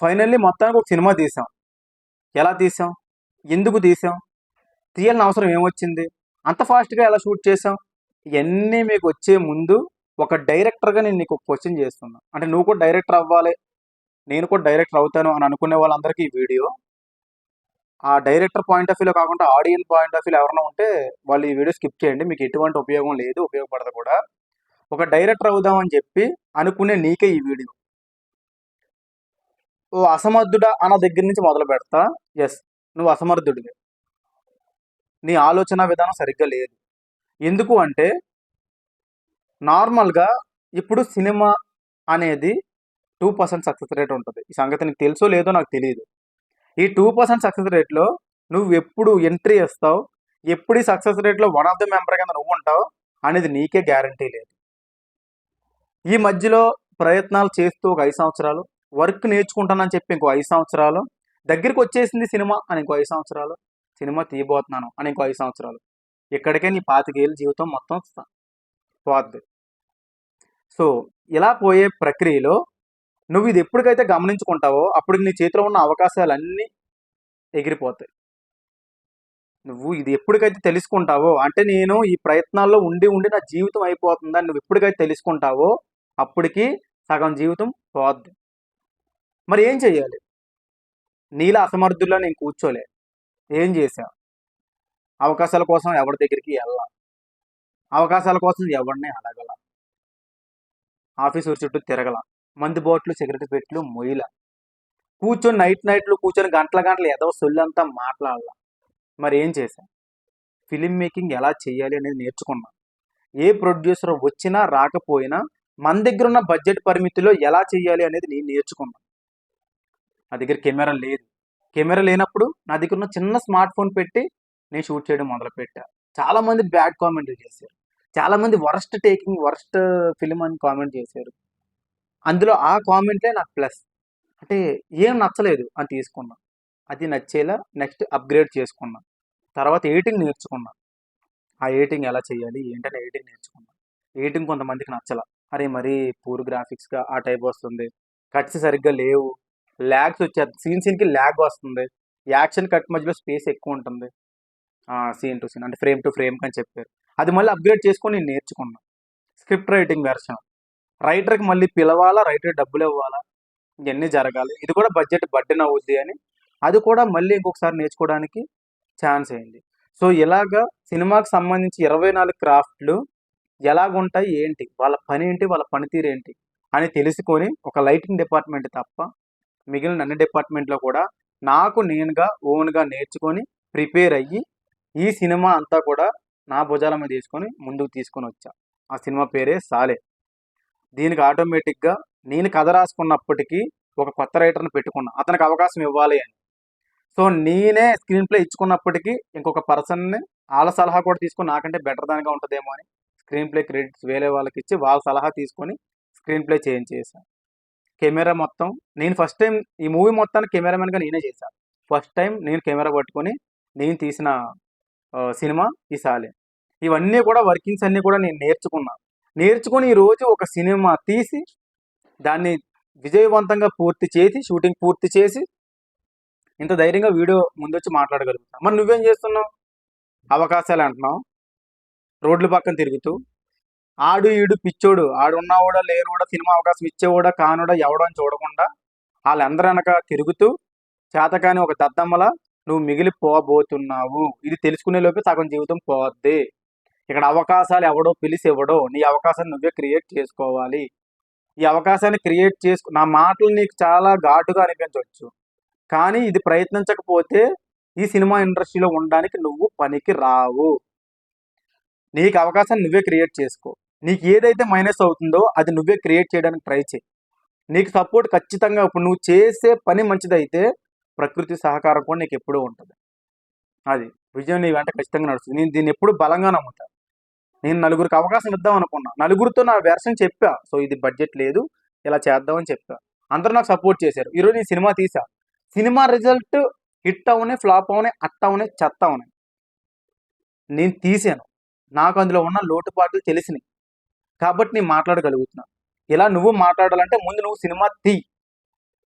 Finally మొత్తానికి ఒక cinema తీసాం. ఎలా తీసాం? ఎందుకు తీసాం? తీయాలని అవసరం ఏమొచ్చింది? అంత ఫాస్ట్గా ఎలా షూట్ చేసాం? ఇవన్నీ మీకు వచ్చే ముందు ఒక డైరెక్టర్గా నేను నీకు ఒక క్వశ్చన్ చేస్తున్నా. అంటే నువ్వు కూడా డైరెక్టర్ అవ్వాలి నేను కూడా డైరెక్టర్ అవుతాను అని అనుకునే వాళ్ళందరికీ ఈ వీడియో. ఆ డైరెక్టర్ పాయింట్ ఆఫ్ వ్యూలో కాకుండా ఆడియన్స్ పాయింట్ ఆఫ్ వ్యూలో ఎవరైనా ఉంటే వాళ్ళు ఈ వీడియో స్కిప్ చేయండి. మీకు ఎటువంటి ఉపయోగం లేదు ఉపయోగపడదు కూడా. ఒక డైరెక్టర్ అవుదామని చెప్పి అనుకునే నీకే ఈ వీడియో. ఓ అసమర్థుడా అన్న దగ్గర నుంచి మొదలు పెడతా. ఎస్ నువ్వు అసమర్థుడివి. నీ ఆలోచన విధానం సరిగ్గా లేదు. ఎందుకు అంటే నార్మల్గా ఇప్పుడు సినిమా అనేది టూ పర్సెంట్ సక్సెస్ రేట్ ఉంటుంది. ఈ సంగతి నీకు తెలుసో లేదో నాకు తెలియదు ఈ టూ పర్సెంట్ సక్సెస్ రేట్లో నువ్వు ఎప్పుడు ఎంట్రీ ఇస్తావు ఎప్పుడు ఈ సక్సెస్ రేట్లో వన్ ఆఫ్ ద మెంబర్ కింద నువ్వు ఉంటావు? అనేది నీకే గ్యారంటీ లేదు. ఈ మధ్యలో ప్రయత్నాలు చేస్తూ ఒక ఐదు సంవత్సరాలు వర్క్ నేర్చుకుంటానని చెప్పి ఇంకో ఐదు సంవత్సరాలు. దగ్గరికి వచ్చేసింది సినిమా అని ఇంకో ఐదు సంవత్సరాలు. సినిమా తీయబోతున్నాను అని ఇంకో ఐదు సంవత్సరాలు. ఇక్కడికే నీ పాతికేళ్ళ జీవితం మొత్తం పోద్ది. సో ఇలా పోయే ప్రక్రియలో నువ్వు ఇది ఎప్పటికైతే గమనించుకుంటావో అప్పుడు నీ చేతిలో ఉన్న అవకాశాలన్నీ ఎగిరిపోతాయి. నువ్వు ఇది ఎప్పటికైతే తెలుసుకుంటావో అంటే నేను ఈ ప్రయత్నాల్లో ఉండి ఉండి నా జీవితం అయిపోతుందని నువ్వు ఎప్పటికైతే తెలుసుకుంటావో అప్పటికి సగం జీవితం పోద్ది. మరి ఏం చెయ్యాలి? నీలా అసమర్థుల్లో నేను కూర్చోలే. ఏం చేశా? అవకాశాల కోసం ఎవరి దగ్గరికి వెళ్ళా అవకాశాల కోసం ఎవరిని అడగల? ఆఫీసు చుట్టూ తిరగల? మంది బోట్లు సిగరెట్ పెట్లు మొయ్యల? కూర్చొని నైట్ నైట్లు కూర్చొని గంటల గంటలు ఏదో సొల్లంతా మాట్లాడాల? మరి ఏం చేశా? ఫిలిం మేకింగ్ ఎలా చేయాలి అనేది నేర్చుకున్నా. ఏ ప్రొడ్యూసర్ వచ్చినా రాకపోయినా మన దగ్గర ఉన్న బడ్జెట్ పరిమితిలో ఎలా చేయాలి అనేది నేను నేర్చుకున్నాను నా దగ్గర కెమెరా లేదు. కెమెరా లేనప్పుడు నా దగ్గర ఉన్న చిన్న స్మార్ట్ ఫోన్ పెట్టి నేను షూట్ చేయడం మొదలుపెట్టా. చాలామంది బ్యాడ్ కామెంట్లు చేశారు. చాలా మంది వరస్ట్ టేకింగ్ వరస్ట్ ఫిలిం అని కామెంట్ చేశారు. అందులో ఆ కామెంట్లే నాకు ప్లస్. అంటే ఏం నచ్చలేదు అని తీసుకున్నా. అది నచ్చేలా నెక్స్ట్ అప్గ్రేడ్ చేసుకున్నా. తర్వాత ఎడిటింగ్ నేర్చుకున్నా. ఆ ఎడిటింగ్ ఎలా చేయాలి? ఏంటని ఎడిటింగ్ నేర్చుకున్నా. ఎడిటింగ్ కొంతమందికి నచ్చల. అరే మరీ పూర్ గ్రాఫిక్స్గా ఆ టైప్ వస్తుంది. కట్స్ సరిగ్గా లేవు. ల్యాగ్స్ వచ్చేది సీన్ సీన్కి ల్యాగ్ వస్తుంది. యాక్షన్ కట్ మధ్యలో స్పేస్ ఎక్కువ ఉంటుంది. సీన్ టు సీన్ అంటే ఫ్రేమ్ టు ఫ్రేమ్ అని చెప్పారు. అది మళ్ళీ అప్గ్రేడ్ చేసుకొని నేను నేర్చుకున్నా. Script writing version. రైటర్కి మళ్ళీ పిలవాలా? రైటర్ డబ్బులు ఇవ్వాలా? ఇవన్నీ జరగాలి. ఇది కూడా బడ్జెట్ బడ్డెన్ అవుద్ది అని. అది కూడా మళ్ళీ ఇంకొకసారి నేర్చుకోవడానికి ఛాన్స్ అయింది. సో ఇలాగా సినిమాకి సంబంధించి ఇరవై నాలుగు క్రాఫ్ట్లు ఎలాగుంటాయి ఏంటి? వాళ్ళ పని ఏంటి? వాళ్ళ పనితీరు ఏంటి? అని తెలుసుకొని ఒక లైటింగ్ డిపార్ట్మెంట్ తప్ప మిగిలిన అన్ని డిపార్ట్మెంట్లో కూడా నాకు నేనుగా ఓన్గా నేర్చుకొని ప్రిపేర్ అయ్యి ఈ సినిమా అంతా కూడా నా భుజాల మీద తీసుకొని ముందుకు తీసుకొని వచ్చా. ఆ సినిమా పేరే సాలే. దీనికి ఆటోమేటిక్గా నేను కథ రాసుకున్నప్పటికీ ఒక కొత్త రైటర్ని పెట్టుకున్నా. అతనికి అవకాశం ఇవ్వాలి అని. సో నేనే స్క్రీన్ ప్లే ఇచ్చుకున్నప్పటికీ ఇంకొక పర్సన్ని వాళ్ళ సలహా కూడా తీసుకొని నాకంటే బెటర్ దానిగా ఉంటుందేమో అని స్క్రీన్ ప్లే క్రెడిట్స్ వేరే వాళ్ళకి ఇచ్చి వాళ్ళ సలహా తీసుకొని స్క్రీన్ ప్లే చేంజ్ చేశాను కెమెరా మొత్తం నేను ఫస్ట్ టైం ఈ మూవీ మొత్తాన్ని కెమెరామెన్గా నేనే చేశాను ఫస్ట్ టైం నేను కెమెరా పట్టుకొని నేను తీసిన సినిమా ఈ సాలే. ఇవన్నీ కూడా వర్కింగ్స్ అన్నీ కూడా నేను నేర్చుకున్నాను నేర్చుకొని ఈరోజు ఒక సినిమా తీసి దాన్ని విజయవంతంగా పూర్తి చేసి షూటింగ్ పూర్తి చేసి ఇంత ధైర్యంగా వీడియో ముందొచ్చి మాట్లాడగలుగుతా మరి నువ్వేం చేస్తున్నావు? అవకాశాలు అంటున్నావు. రోడ్ల పక్కన తిరుగుతూ ఆడు ఈడు పిచ్చోడు. ఆడున్నా కూడా లేరు లేనివాడా సినిమా అవకాశం ఇచ్చేవాడా కానుడా ఎవడని చూడకుండా వాళ్ళందరూ వెనక తిరుగుతూ చేతకాని ఒక దద్దమ్మల నువ్వు మిగిలిపోబోతున్నావు. ఇది తెలుసుకునే లోపే సగం జీవితం పోద్ది. ఇక్కడ అవకాశాలు ఎవడో పిలిచి ఇవ్వడో నీ అవకాశాన్ని నువ్వే క్రియేట్ చేసుకోవాలి. ఈ అవకాశాన్ని క్రియేట్ చేసుకు నా మాటలు నీకు చాలా ఘాటుగా అనిపించవచ్చు. కానీ ఇది ప్రయత్నించకపోతే ఈ సినిమా ఇండస్ట్రీలో ఉండడానికి నువ్వు పనికి రావు. నీకు అవకాశాన్ని నువ్వే క్రియేట్ చేసుకో. నీకు ఏదైతే మైనస్ అవుతుందో అది నువ్వే క్రియేట్ చేయడానికి ట్రై చేయి. నీకు సపోర్ట్ ఖచ్చితంగా ఇప్పుడు నువ్వు చేసే పని మంచిదైతే ప్రకృతి సహకారం కూడా నీకు ఎప్పుడూ ఉంటుంది. అది విజయం నీ వెంట ఖచ్చితంగా నడుస్తుంది. నేను దీన్ని ఎప్పుడు బలంగా నమ్ముతా. నేను నలుగురికి అవకాశం ఇద్దాం అనుకున్నా. నలుగురితో నా వెర్షన్ చెప్పా. సో ఇది బడ్జెట్ లేదు. ఇలా చేద్దామని చెప్పా. అందరూ నాకు సపోర్ట్ చేశారు. ఈరోజు నేను సినిమా తీసా. సినిమా రిజల్ట్ హిట్ అవునే ఫ్లాప్ అవునే అట్ట అవునే చెత్త అవునే నేను తీసాను. నాకు అందులో ఉన్న లోటుపాట్లు తెలిసినాయి. కాబట్టి నేను మాట్లాడగలుగుతున్నా. ఇలా నువ్వు మాట్లాడాలంటే ముందు నువ్వు సినిమా తీ